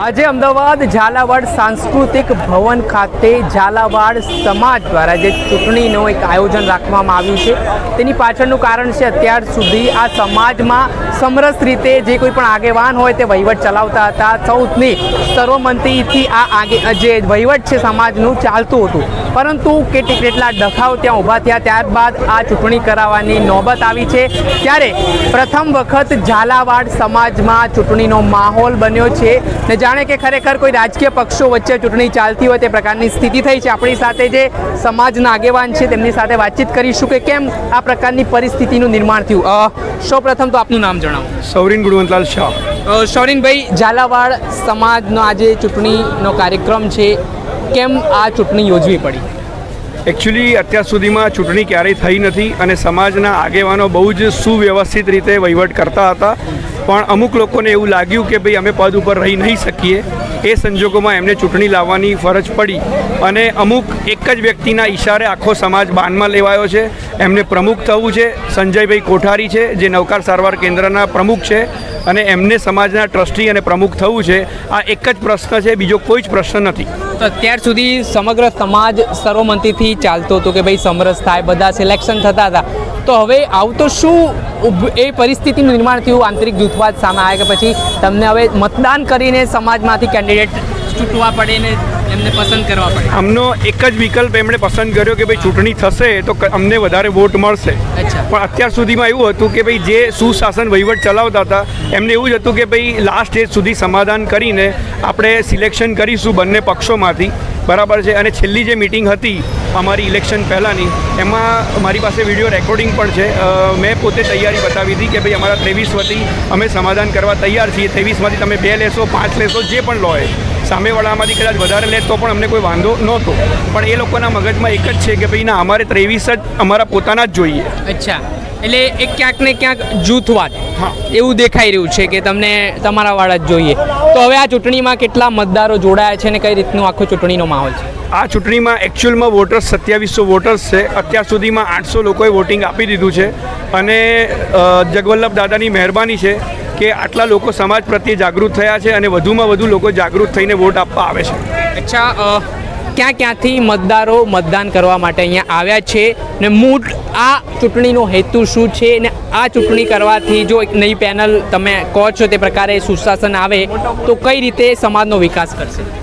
આજે અમદાવાદ ઝાલાવાડ સાંસ્કૃતિક ભવન ખાતે ઝાલાવાડ સમાજ દ્વારા જે ચૂંટણીનું એક આયોજન રાખવામાં આવ્યું છે, તેની પાછળનું કારણ છે અત્યાર સુધી આ સમાજમાં સમરસ રીતે જે કોઈ પણ આગેવાન હોય તે વહીવટ ચલાવતા હતા. સૌની સર્વમંતીથી આ આગે, જે વહીવટ છે સમાજનું ચાલતું હતું. પરંતુ કેટલીક કેટલા ડખાઓ ત્યાં ઊભા થયા, ત્યારબાદ આ ચૂંટણી કરાવવાની નોબત આવી છે. ત્યારે પ્રથમ વખત ઝાલાવાડ સમાજમાં ચૂંટણીનો માહોલ બન્યો છે ને જાણે કે ખરેખર કોઈ રાજકીય પક્ષો વચ્ચે ચૂંટણી ચાલતી હોય તે પ્રકારની સ્થિતિ થઈ છે. આપણી સાથે જે સમાજના આગેવાન છે તેમની સાથે વાતચીત કરીશું કે કેમ આ પ્રકારની પરિસ્થિતિનું નિર્માણ થયું. સૌપ્રથમ તો આપનું નામ જણાવો. સૌરીન ગુણવંતલાલ શાહ. સૌરીનભાઈ ઝાલાવાડ સમાજનો આજે ચૂંટણીનો કાર્યક્રમ છે. કેમ આ ચૂંટણી યોજવી પડી? એકચ્યુઅલી અત્યાર સુધીમાં ચૂંટણી ક્યારેય થઈ નથી અને સમાજના આગેવાનો બહુ જ સુવ્યવસ્થિત રીતે વહીવટ કરતા હતા. પણ અમુક લોકોને એવું લાગ્યું કે ભાઈ અમે પદ ઉપર રહી નહીં શકીએ. એ સંજોગોમાં એમને ચૂંટણી લાવવાની ફરજ પડી. અને અમુક એક જ વ્યક્તિના ઈશારે આખો સમાજ બાનમાં લેવાયો છે. એમને પ્રમુખ થવું છે. સંજયભાઈ કોઠારી છે, જે નવકાર સારવાર કેન્દ્રના પ્રમુખ છે. અને એમને સમાજના ટ્રસ્ટી અને પ્રમુખ થવું છે. આ એક જ પ્રશ્ન છે, બીજો કોઈ જ પ્રશ્ન નથી. તો અત્યાર સુધી સમગ્ર સમાજ સર્વમંતીથી ચાલતો હતો કે ભાઈ સમરસ થાય, બધા સિલેક્શન થતા હતા. તો હવે આવું તો શું એ પરિસ્થિતિનું નિર્માણ થયું? આંતરિક જૂથવાદ સામે આવ્યા કે પછી તમને હવે મતદાન કરીને સમાજમાંથી કેન્ડિડેટ ચૂંટવા પડે ને એમને પસંદ કરવા પડે? અમનો એક જ વિકલ્પ એમણે પસંદ કર્યો કે ભાઈ ચૂંટણી થશે તો અમને વધારે વોટ મળશે. પણ અત્યાર સુધીમાં એવું હતું કે ભાઈ જે સુશાસન વહીવટ ચલાવતા હતા એમને એવું જ હતું કે ભાઈ લાસ્ટ સ્ટેજ સુધી સમાધાન કરીને આપણે સિલેક્શન કરીશું બંને પક્ષોમાંથી. બરાબર છે અને છેલ્લી જે મિટિંગ હતી અમારી ઇલેક્શન પહેલાંની, એમાં મારી પાસે વીડિયો રેકોર્ડિંગ પણ છે. મેં પોતે તૈયારી બતાવી હતી કે ભાઈ અમારા ત્રેવીસ વતી અમે સમાધાન કરવા તૈયાર છીએ. ત્રેવીસમાંથી તમે બે લેશો, પાંચ લેશો, જે પણ લો એ સામેવાળામાંથી કદાચ વધારે લે તો પણ અમને કોઈ વાંધો નહોતો. પણ એ લોકોના મગજમાં એક જ છે કે ભાઈ ના, અમારે ત્રેવીસ જ અમારા પોતાના જ જોઈએ. અચ્છા. એટલે એક ક્યાંક ને ક્યાંક જૂથવાદ હા. એવું દેખાઈ રહ્યું છે કે તમને તમારા વાળા જ જોઈએ. તો હવે આ ચૂંટણીમાં કેટલા મતદારો જોડાયા છે ને કઈ રીતનું આખો ચૂંટણીનો માહોલ છે? આ ચૂંટણીમાં એકચ્યુઅલમાં વોટર્સ સત્યાવીસો વોટર્સ છે. અત્યાર સુધીમાં આઠસો લોકોએ વોટિંગ આપી દીધું છે. અને જગવલ્લભ દાદાની મહેરબાની છે કે આટલા લોકો સમાજ પ્રત્યે જાગૃત થયા છે અને વધુમાં વધુ લોકો જાગૃત થઈને વોટ આપવા આવે છે. અચ્છા ક્યાં ક્યાંથી મતદારો મતદાન કરવા માટે અહીંયા આવ્યા છે ને મૂળ આ ચૂંટણીનો હેતુ શું છે ને આ ચૂંટણી કરવાથી જો એક નવી પેનલ તમે કહો છો તે પ્રકારે સુશાસન આવે, તો કઈ રીતે સમાજનો વિકાસ કરશે?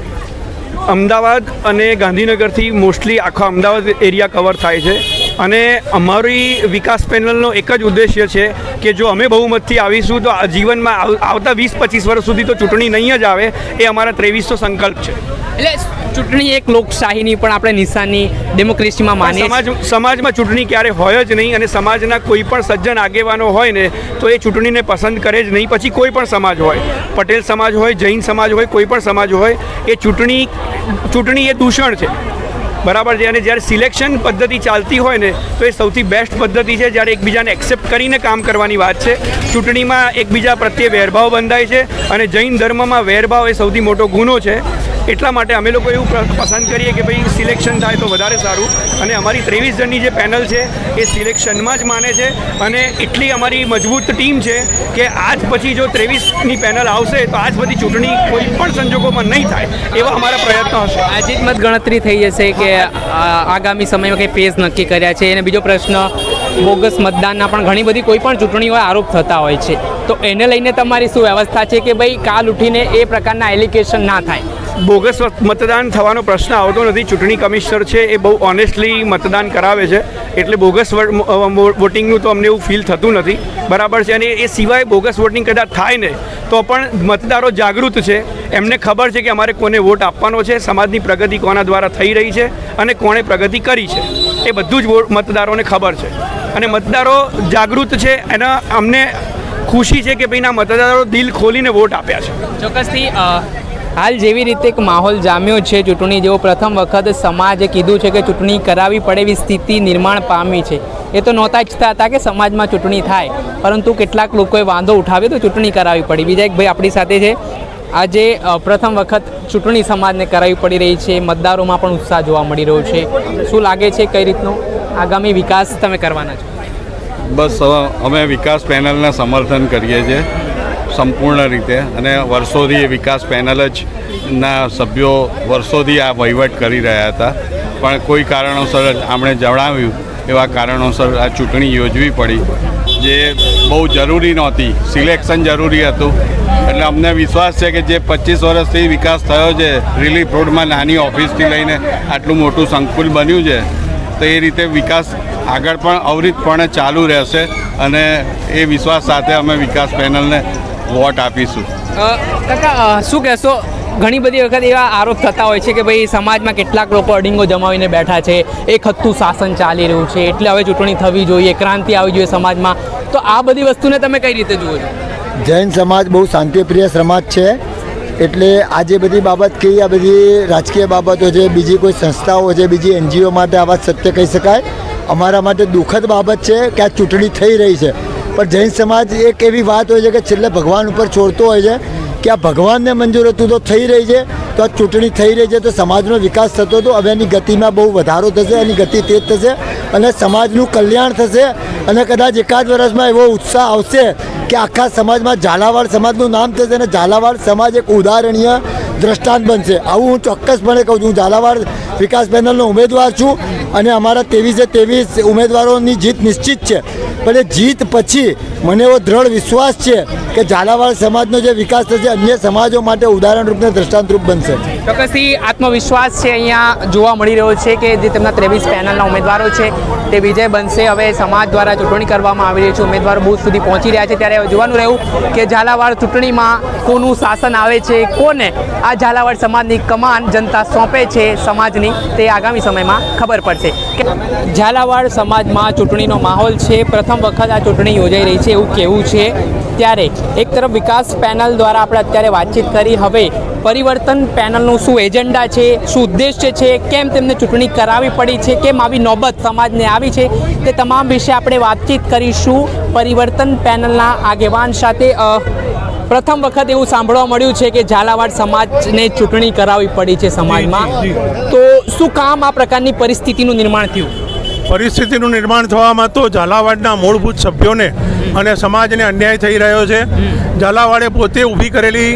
અમદાવાદ અને ગાંધીનગરથી મોસ્ટલી આખો અમદાવાદ એરિયા કવર થાય છે. અને અમારી વિકાસ પેનલનો એક જ ઉદ્દેશ્ય છે કે જો અમે બહુમતથી આવીશું, તો જીવનમાં આવ- આવતા વીસ પચીસ વર્ષ સુધી તો ચૂંટણી નહીં જ આવે, એ અમારા ત્રેવીસનો સંકલ્પ છે. એટલે ચૂંટણી એક લોકશાહીની પણ આપણે નિશાની ડેમોક્રેસીમાં માનીએ સમાજ સમાજમાં ચૂંટણી ક્યારે હોય જ નહીં અને સમાજના કોઈ પણ સજ્જન આગેવાનો હોય ને તો એ ચૂંટણીને પસંદ કરે જ નહીં. પછી કોઈ પણ સમાજ હોય પટેલ સમાજ હોય જૈન સમાજ હોય કોઈ પણ સમાજ હોય એ ચૂંટણી ચૂંટણી એ દૂષણ છે. બરાબર છે? અને જ્યારે સિલેક્શન પદ્ધતિ ચાલતી હોય ને તો એ સૌથી બેસ્ટ પદ્ધતિ છે. જ્યારે એકબીજાને એક્સેપ્ટ કરીને કામ કરવાની વાત છે. ચૂંટણીમાં એકબીજા પ્રત્યે વેરભાવ બંધાય છે અને જૈન ધર્મમાં વેરભાવ એ સૌથી મોટો ગુનો છે. એટલા માટે અમે લોકો એવું પસંદ કરીએ કે ભાઈ સિલેક્શન થાય તો વધારે સારું. અને અમારી ત્રેવીસ જણની જે પેનલ છે, એ સિલેક્શનમાં જ માને છે. અને એટલી અમારી મજબૂત ટીમ છે કે આજ પછી જો ત્રેવીસની પેનલ આવશે, તો આજ પછી ચૂંટણી કોઈ પણ સંજોગોમાં નહીં થાય, એવા અમારા પ્રયત્નો હશે. આજે જ મત ગણતરી થઈ જશે કે આગામી સમયમાં કંઈ ફેઝ નક્કી કર્યા છે? અને બીજો પ્રશ્ન, બોગસ મતદાનના પણ ઘણી બધી કોઈ પણ ચૂંટણીઓ આરોપ થતા હોય છે. તો એને લઈને તમારી શું વ્યવસ્થા છે કે ભાઈ કાલ ઉઠીને એ પ્રકારના એલિગેશન ના થાય? બોગસ મતદાન થવાનો પ્રશ્ન આવતો નથી. ચૂંટણી કમિશનર છે એ બહુ ઓનેસ્ટલી મતદાન કરાવે છે. એટલે બોગસ વોટિંગનું તો અમને એવું ફીલ થતું નથી. બરાબર છે. અને એ સિવાય બોગસ વોટિંગ કદાચ થાય ને, તો પણ મતદારો જાગૃત છે. એમને ખબર છે કે અમારે કોને વોટ આપવાનો છે, સમાજની પ્રગતિ કોના દ્વારા થઈ રહી છે અને કોણે પ્રગતિ કરી છે. એ બધું જ મતદારોને ખબર છે. અને મતદારો જાગૃત છે એના અમને ખુશી છે કે ભાઈના મતદારો દિલ ખોલીને વોટ આપ્યા છે. ચોક્કસથી હાલ જેવી રીતે એક માહોલ જામ્યો છે, ચૂંટણી જેવો પ્રથમ વખત સમાજે કીધું છે કે ચૂંટણી કરાવી પડે એવી સ્થિતિ નિર્માણ પામી છે. એ તો નહોતા ઈચ્છતા હતા કે સમાજમાં ચૂંટણી થાય, પરંતુ કેટલાક લોકોએ વાંધો ઉઠાવ્યો તો ચૂંટણી કરાવી પડી. બીજા એક ભાઈ આપણી સાથે છે. આજે પ્રથમ વખત ચૂંટણી સમાજને કરાવી પડી રહી છે. મતદારોમાં પણ ઉત્સાહ જોવા મળી રહ્યો છે. શું લાગે છે કઈ રીતનો આગામી વિકાસ તમે કરવાના છો? બસ અમે વિકાસ પેનલને સમર્થન કરીએ છીએ. સંપૂર્ણ રીતે અને વર્ષોથી એ વિકાસ પેનલ જ ના સભ્યો વર્ષોથી આ વહીવટ કરી રહ્યા હતા. પણ કોઈ કારણોસર આપણે જણાવ્યું એવા કારણોસર આ ચૂંટણી યોજવી પડી, જે બહુ જરૂરી નહોતી. સિલેક્શન જરૂરી હતું. એટલે અમને વિશ્વાસ છે કે જે પચીસ વર્ષથી વિકાસ થયો છે, રિલીફ રોડમાં નાની ઓફિસથી લઈને આટલું મોટું સંકુલ બન્યું છે, તો એ રીતે વિકાસ આગળ પણ અવરિતપણે ચાલુ રહેશે અને એ વિશ્વાસ સાથે અમે વિકાસ પેનલને વોટ આપીશું. કાકા શું કહેશો? ઘણી બધી વખત એવા આરોપ થતા હોય છે કે ભાઈ સમાજમાં કેટલાક લોકો અડિંગો જમાવીને બેઠા છે એક હત્તું શાસન ચાલી રહ્યું છે એટલે હવે ચૂંટણી થવી જોઈએ ક્રાંતિ આવી જોઈએ સમાજમાં. તો આ બધી વસ્તુને તમે કઈ રીતે જુઓ છો? જૈન સમાજ બહુ શાંતિપ્રિય સમાજ છે એટલે આ જે બધી બાબત કહી આ બધી રાજકીય બાબતો છે બીજી કોઈ સંસ્થાઓ છે બીજી એનજીઓ માટે આ વાત સત્ય કહી શકાય. અમારા માટે દુઃખદ બાબત છે કે આ ચૂંટણી થઈ રહી છે. પણ જૈન સમાજ એક એવી વાત હોય છે કે છેલ્લે ભગવાન ઉપર છોડતો હોય છે કે આ ભગવાનને મંજૂર હતું તો થઈ રહી છે, તો આ ચૂંટણી થઈ રહી છે, તો સમાજનો વિકાસ થતો હતો, હવે એની ગતિમાં બહુ વધારો થશે, એની ગતિ તેજ થશે અને સમાજનું કલ્યાણ થશે અને કદાચ એકાદ વર્ષમાં એવો ઉત્સાહ આવશે કે આખા સમાજમાં ઝાલાવાડ સમાજનું નામ થશે અને ઝાલાવાડ સમાજ એક ઉદાહરણીય દ્રષ્ટાંત બનશે. આવું હું ચોક્કસપણે કહું છું. હું ઝાલાવાડ વિકાસ પેનલનો ઉમેદવાર છું. અને અમારા ત્રેવીસે ત્રેવીસ ઉમેદવારોની જીત નિશ્ચિત છે. પણ એ જીત પછી મને એવો દ્રઢ વિશ્વાસ છે કે ઝાલાવાડ સમાજનો જે વિકાસ થશે, અન્ય સમાજો માટે ઉદાહરણરૂપ ને દ્રષ્ટાંતરૂપ બનશે. ચોક્કસથી આત્મવિશ્વાસ છે અહીંયા જોવા મળી રહ્યો છે કે જે તેમના ત્રેવીસ પેનલના ઉમેદવારો છે, તે વિજય બનશે. હવે સમાજ દ્વારા ચૂંટણી કરવામાં આવી રહી છે. ઉમેદવારો બૂથ સુધી પહોંચી રહ્યા છે. ત્યારે જોવાનું રહ્યું કે ઝાલાવાડ ચૂંટણીમાં કોનું શાસન આવે છે, કોને? આ ઝાલાવાડ સમાજની કમાન જનતા સોંપે છે, સમાજની. તે આગામી સમયમાં ખબર પડશે. કે ઝાલાવાડ સમાજમાં ચૂંટણીનો માહોલ છે, પ્રથમ વખત આ ચૂંટણી યોજાઈ રહી છે એવું કહેવું છે. ત્યારે એક તરફ વિકાસ પેનલ દ્વારા આપણે અત્યારે વાતચીત કરી. હવે પરિવર્તન પેનલનું શું એજન્ડા છે, શું ઉદ્દેશ્ય છે, કેમ તેમને ચૂંટણી કરાવવી પડી છે, કેમ આવી નોબત સમાજને આવી છે, તે તમામ વિશે આપણે વાતચીત કરીશું પરિવર્તન પેનલના આગેવાન સાથે. પ્રથમ વખત એવું સાંભળવા મળ્યું છે કે ઝાલાવાડ સમાજને ચૂંટણી કરાવવી પડી છે સમાજમાં. તો શું કામ આ પ્રકારની પરિસ્થિતિનું નિર્માણ થયું? પરિસ્થિતિનું નિર્માણ થવામાં તો ઝાલાવાડના મૂળભૂત સભ્યોને અને સમાજને અન્યાય થઈ રહ્યો છે. ઝાલાવાડે પોતે ઊભી કરેલી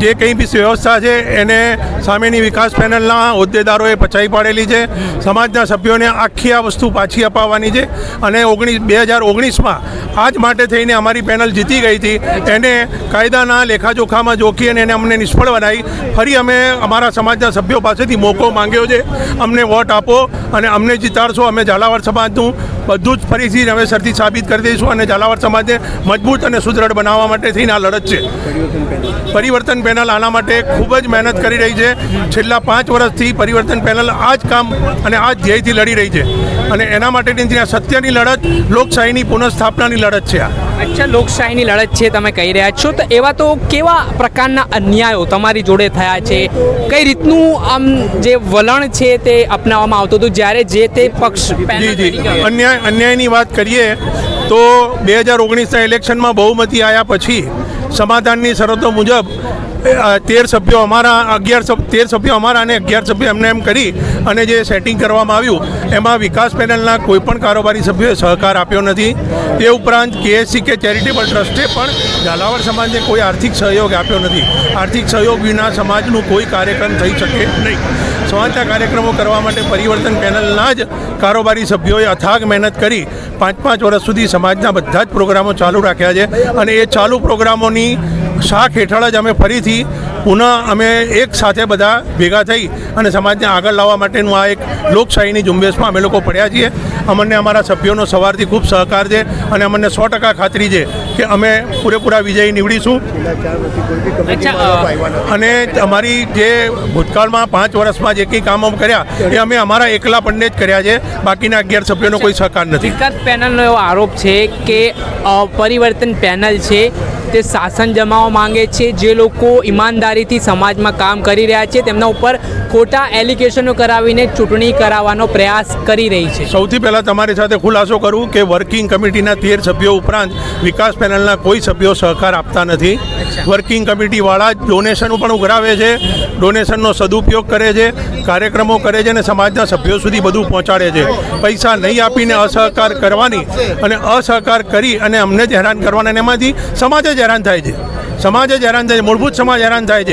જે કંઈ બી વ્યવસ્થા છે, એને સામેની વિકાસ પેનલના હોદ્દેદારોએ પચાવી પાડેલી છે. સમાજના સભ્યોને આખી આ વસ્તુ પાછી અપાવવાની છે. અને ઓગણીસ, બે હજાર ઓગણીસમાં આ જ માટે થઈને અમારી પેનલ જીતી ગઈ હતી. એને કાયદાના લેખાજોખામાં જોખી અને એને અમને નિષ્ફળ બનાવી. ફરી અમે અમારા સમાજના સભ્યો પાસેથી મોકો માંગ્યો છે. અમને વોટ આપો અને અમને જીતાડશો. અમે ઝાલાવાડ સમાજનું બધું જ ફરીથી નવેસરથી સાબિત કરી દઈશું અને ઝાલાવાડ સમાજને મજબૂત અને સુદૃઢ બનાવવા માટે થઈને આ લડત છે. પરિવર્તન પેનલ આના માટે ખૂબ જ મહેનત કરી રહી છે. છેલ્લા પાંચ વર્ષથી પરિવર્તન પેનલ આ જ કામ અને આ જ ધ્યેયથી લડી રહી છે. અને એના માટેની જે આ સત્યની લડત લોકશાહીની પુનઃસ્થાપનાની લડત છે આ. અચ્છા લોકશાહીની લડત છે તમે કહી રહ્યા છો. તો એવા તો કેવા પ્રકારના અન્યાયો તમારી જોડે થયા છે? કઈ રીતનું આમ જે વલણ છે તે અપનાવવામાં આવતું હતું? જ્યારે જે તે પક્ષ જી જી. અન્યાય અન્યાયની વાત કરીએ તો બે હજાર ઓગણીસના ઇલેક્શનમાં બહુમતી આવ્યા પછી સમાધાનની શરતો મુજબ તેર સભ્યો અમારા, અગિયાર તેર સભ્યો અમારા અને અગિયાર સભ્યો એમને એમ કરી અને જે સેટિંગ કરવામાં આવ્યું, એમાં વિકાસ પેનલના કોઈપણ કારોબારી સભ્યોએ સહકાર આપ્યો નથી. તે ઉપરાંત કેએસસી કે ચેરિટેબલ ટ્રસ્ટે પણ ઝાલાવાડ સમાજને કોઈ આર્થિક સહયોગ આપ્યો નથી. આર્થિક સહયોગ વિના સમાજનું કોઈ કાર્યક્રમ થઈ શકે નહીં. સમાજના કાર્યક્રમો કરવા માટે પરિવર્તન પેનલના જ કારોબારી સભ્યોએ અથાગ મહેનત કરી પાંચ પાંચ વર્ષ સુધી સમાજના બધા જ પ્રોગ્રામો ચાલુ રાખ્યા છે. અને એ ચાલુ પ્રોગ્રામોની શાખ હેઠળ જ અમે ફરીથી પુનઃ અમે એક સાથે બધા ભેગા થઈ અને સમાજને આગળ લાવવા માટેનું આ એક લોકશાહીની ઝુંબેશમાં અમે લોકો પડ્યા છીએ. અમને અમારા સભ્યોનો સવારથી ખૂબ સહકાર છે અને અમને સો ટકા ખાતરી છે કે અમે પૂરેપૂરા વિજયી નીવડીશું. અને અમારી જે ભૂતકાળમાં પાંચ વર્ષમાં જે કંઈ કામો કર્યા એ અમે અમારા એકલા પણને જ કર્યા છે. બાકીના અગિયાર સભ્યોનો કોઈ સહકાર નથી. વિકાસ પેનલનો એવો આરોપ છે કે પરિવર્તન પેનલ છે તે શાસન જમાવવા માંગે છે. જે લોકો ઈમાનદારી જવાબદારીથી સમાજમાં કામ કરી રહ્યા છે. તેમના ઉપર ખોટા એલિગેશનો કરાવીને ચૂંટણી કરાવવાનો પ્રયાસ કરી રહી છે. સૌથી પહેલાં તમારી સાથે ખુલાસો કરું કે વર્કિંગ કમિટીના તેર સભ્યો ઉપરાંત વિકાસ પેનલના કોઈ સભ્યો સહકાર આપતા નથી. વર્કિંગ કમિટીવાળા ડોનેશન પણ ઉઘરાવે છે. ડોનેશનનો સદુપયોગ કરે છે કાર્યક્રમો કરે છે અને સમાજના સભ્યો સુધી બધું પહોંચાડે છે. પૈસા નહીં આપીને અસહકાર કરવાની અને અસહકાર કરી અને અમને જ હેરાન કરવાના અને એમાંથી સમાજ જ હેરાન થાય છે. સમાજ જ હેરાન થાય છે. મૂળભૂત સમાજ હેરાન થાય છે.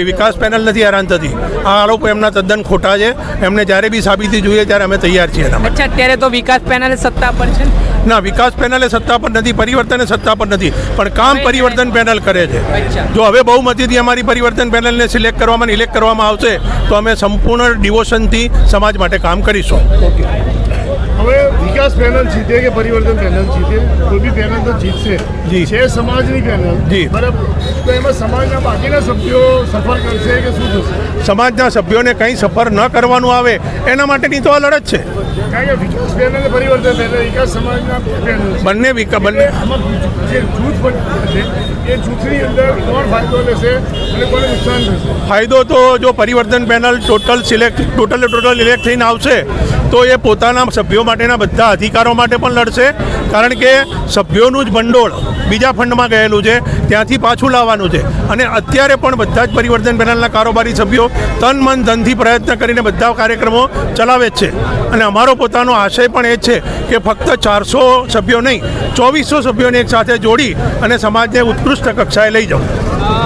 એ વિકાસ પેનલ નથી હેરાન થતી. આ આરોપ એમના તદ્દન ખોટા છે. એમને જ્યારે બી સાબિતી જોઈએ ત્યારે અમે તૈયાર છીએ અચ્છા અત્યારે તો વિકાસ પેનલ સત્તા પર છે ના? વિકાસ પેનલે સત્તા પર નથી પરિવર્તન સત્તા પર નથી. પણ કામ પરિવર્તન પેનલ કરે છે. જો હવે બહુમતીથી અમારી પરિવર્તન પેનલને સિલેક્ટ કરવામાં ઇલેક્ટ કરવામાં આવશે તો અમે સંપૂર્ણ ડિવોશનથી સમાજ માટે કામ કરીશું. હવે વિકાસ પેનલ જીતે કે પરિવર્તન પેનલ જીતે? કોઈ બી પેનલ તો જીતશે. જી. છે સમાજની પેનલ. બરાબર? તો એમાં સમાજના બાકીના સભ્યો સફર કરશે કે શું થશે? સમાજના સભ્યોને કંઈ સફર ન કરવાનું આવે એના માટેની તો આ લડત છે. કારણ કે વિકાસ પેનલ પરિવર્તન પેનલ વિકાસ સમાજના પેનલ બંને વિકાસ બંને જે જૂથ બન્યું છે એ જૂથની અંદર કોણ ફાયદો લેશે અને કોને નુકસાન થશે? ફાયદો તો જો પરિવર્તન panel total select total total elect થઈને આવશે તો એ પોતાના સભ્યો માટેના બધા અધિકારો માટે પણ લડશે, કારણ કે સભ્યોનું જ ભંડોળ બીજા ફંડમાં ગયેલું છે, ત્યાંથી પાછું લાવવાનું છે. અને અત્યારે પણ બધા જ પરિવર્તન પેનલના કારોબારી સભ્યો તન મન ધનથી પ્રયત્ન કરીને બધા કાર્યક્રમો ચલાવે છે. અને અમારો પોતાનો આશય પણ એ છે કે ફક્ત ચારસો સભ્યો નહીં, ચોવીસો સભ્યોને એક સાથે જોડી અને સમાજને ઉત્કૃષ્ટ કક્ષાએ લઈ જવું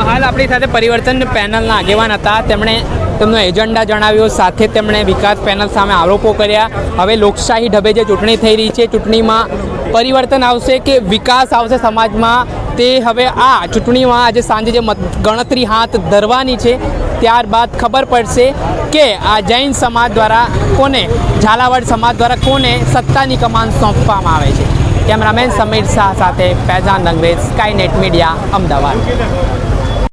હાલ આપણી સાથે પરિવર્તન પેનલના આગેવાન હતા. તેમણે તેમનો એજન્ડા જણાવ્યો, સાથે તેમણે વિકાસ પેનલ સામે આરોપો કર્યા. હવે લોકશાહી ઢબે જે ચૂંટણી થઈ રહી છે, ચૂંટણીમાં પરિવર્તન આવશે કે વિકાસ આવશે સમાજમાં? તે હવે આ ચૂંટણીમાં આજે સાંજે જે ગણતરી હાથ ધરવાની છે, ત્યારબાદ ખબર પડશે કે આ જૈન સમાજ દ્વારા કોને, ઝાલાવાડ સમાજ દ્વારા કોને સત્તાની કમાન સોંપવામાં આવે છે. કેમેરામેન સમીર શાહ સાથે ફૈઝાન અંગ્રેજ, સ્કાયનેટ મીડિયા, અમદાવાદ.